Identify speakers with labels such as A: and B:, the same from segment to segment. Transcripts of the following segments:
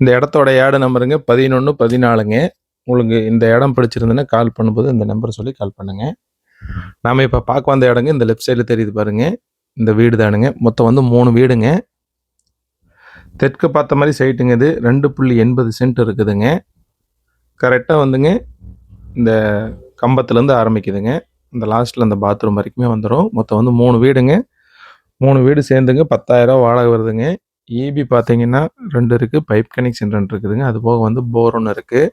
A: இந்த இடத்தோட ஏடு நம்பருங்க பதினொன்று பதினாலுங்க. உங்களுக்கு இந்த இடம் பிடிச்சிருந்தேன்னா கால் பண்ணும்போது இந்த நம்பர் சொல்லி கால் பண்ணுங்க. நாம இப்போ பார்க்க வந்த இடங்க இந்த லெஃப்ட் சைடில் தெரியுது பாருங்க. இந்த வீடு தானுங்க. மொத்தம் வந்து மூணு வீடுங்க. தெற்கு பார்த்த மாதிரி சைட்டுங்க இது. ரெண்டு புள்ளி எண்பது சென்ட் இருக்குதுங்க. கரெக்டாக வந்துங்க. இந்த கம்பத்துலேருந்து ஆரம்பிக்குதுங்க. இந்த லாஸ்ட்டில் அந்த பாத்ரூம் வரைக்குமே வந்துடும் மொத்தம் வந்து மூணு வீடுங்க. மூணு வீடு சேர்ந்துங்க. பத்தாயிரம் வாடகை வருதுங்க. ஈபி பார்த்தீங்கன்னா ரெண்டு இருக்குது பைப் கனெக்ஷன் ரெண்டு இருக்குதுங்க. அது போக வந்து போர் ஒன்று இருக்குது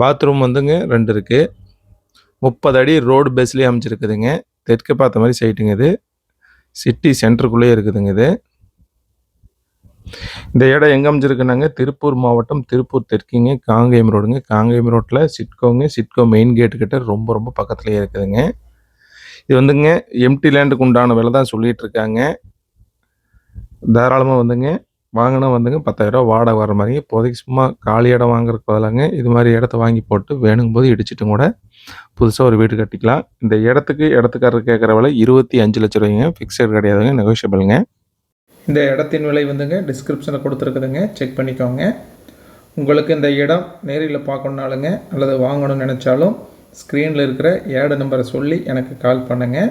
A: பாத்ரூம் வந்துங்க ரெண்டு இருக்குது முப்பது அடி ரோடு பேஸ்லேயே அமைச்சிருக்குதுங்க தெற்கு பார்த்த மாதிரி சைட்டுங்க இது. சிட்டி சென்டருக்குள்ளேயே இருக்குதுங்க இது. இந்த இடம் எங்கே அமைஞ்சிருக்குனாங்க? திருப்பூர் மாவட்டம் திருப்பூர் தெற்குங்க காங்கேயம் ரோடுங்க காங்கேயம் ரோட்டில் சிட்கோங்க. சிட்கோ மெயின் கேட்டுக்கிட்ட ரொம்ப ரொம்ப பக்கத்துலேயே இருக்குதுங்க. இது வந்துங்க எம்டி லேண்டுக்கு உண்டான விலை தான் சொல்லிகிட்ருக்காங்க தாராளமாக வந்துங்க. வாங்கினா வந்துங்க பத்தாயிரரூவா வாடகை வர மாதிரி இப்போதைக்கு சும்மா காலி இடம் வாங்குறதுக்கு பதிலாங்க இது மாதிரி இடத்த வாங்கி போட்டு வேணுங்கும் போது இடிச்சிட்டும் கூட புதுசாக ஒரு வீடு கட்டிக்கலாம். இந்த இடத்துக்கு இடத்துக்காரர் கேட்குற விலை இருபத்தி அஞ்சு லட்ச ரூபாய்ங்க. ஃபிக்ஸட் கிடையாதுங்க நெகோஷியபிளுங்க இந்த இடத்தின் விலை வந்துங்க டிஸ்கிரிப்ஷனில் கொடுத்துருக்குதுங்க. செக் பண்ணிக்கோங்க. உங்களுக்கு இந்த இடம் நேரில் பார்க்கணுனாலுங்க அல்லது வாங்கணும்னு நினச்சாலும் ஸ்க்ரீனில் இருக்கிற ஏடு நம்பரை சொல்லி எனக்கு கால் பண்ணுங்கள்